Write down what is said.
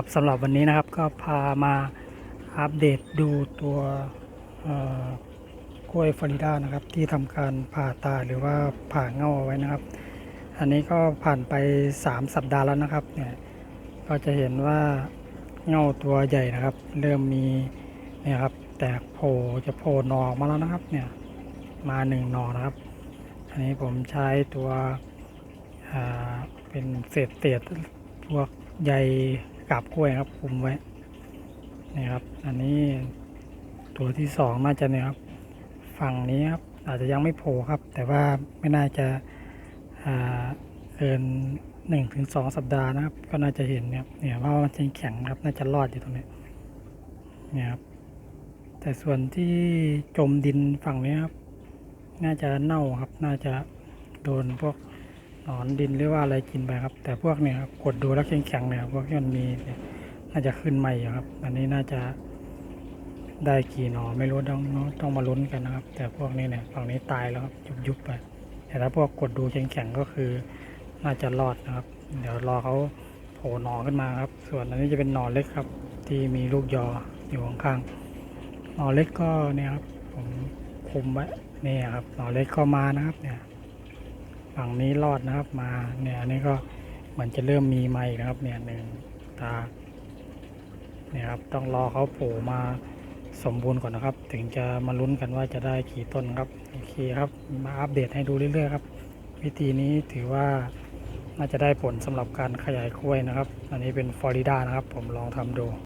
ครับสำหรับวันนี้นะครับก็พามาอัปเดตดูตัวกล้วยฟลอริดานะครับ ที่ทำการผ่าตาหรือว่าผ่าเง่าไว้นะครับ อันนี้ก็ผ่านไป 3 สัปดาห์แล้วนะครับเนี่ยก็จะเห็นว่าเง่าตัวใหญ่นะครับ เริ่มมีเนี่ยครับแตกโผล่จะโผล่หนอออกมาแล้วนะครับเนี่ยมาหนึ่งหนอนะครับ อันนี้ผมใช้ตัวเป็นเศษเศษพวกใย กาบกล้วยครับคุมไว้นี่ครับ อันนี้ตัวที่สองน่าจะเนี่ยครับ ฝั่งนี้ครับ อาจจะยังไม่โผล่ครับ แต่ว่าไม่น่าจะอ่าเกินหนึ่งถึงสองสัปดาห์นะครับ ก็น่าจะเห็นเนี่ยเนี่ยว่ามันจะแข็งครับ น่าจะรอดอยู่ตรงนี้เนี่ยครับ แต่ส่วนที่จมดินฝั่งนี้ครับ น่าจะเน่าครับ น่าจะโดนพวก นอนดินหรือว่าอะไรกินไปครับ แต่พวกเนี่ยครับกดดูแล้วแข็งๆเนี่ยครับพวกที่มันมีเนี่ยน่าจะขึ้นใหม่อยู่ครับ อันนี้น่าจะได้กี่หนอไม่รู้ต้องต้องมาลุ้นกันนะครับ แต่พวกนี้เนี่ยฝั่งนี้ตายแล้วครับยุบยุบไป แต่ถ้าพวกกดดูแข็งๆก็คือ น่าจะรอดนะครับ เดี๋ยวรอเขาโผล่หนอขึ้นมาครับ ส่วนอันนี้จะเป็นหนอเล็กครับ ที่มีลูกยออยู่ข้างๆหนอเล็กก็เนี่ยครับผมคุมไว้นี่ครับหนอเล็กก็มานะครับเนี่ย ฝั่งนี้รอดนะครับมาเนี่ยอันนี้ก็เหมือนจะเริ่มมีมาอีกนะครับ เนี่ยหนึ่งตาเนี่ยครับต้องรอเขาโผล่มาสมบูรณ์ก่อนนะครับ ถึงจะมาลุ้นกันว่าจะได้กี่ต้นครับโอเคครับมาอัปเดตให้ดูเรื่อยๆครับ วิธีนี้ถือว่าน่าจะได้ผลสำหรับการขยายกล้วยนะครับ อันนี้เป็นฟลอริดานะครับ ผมลองทำดู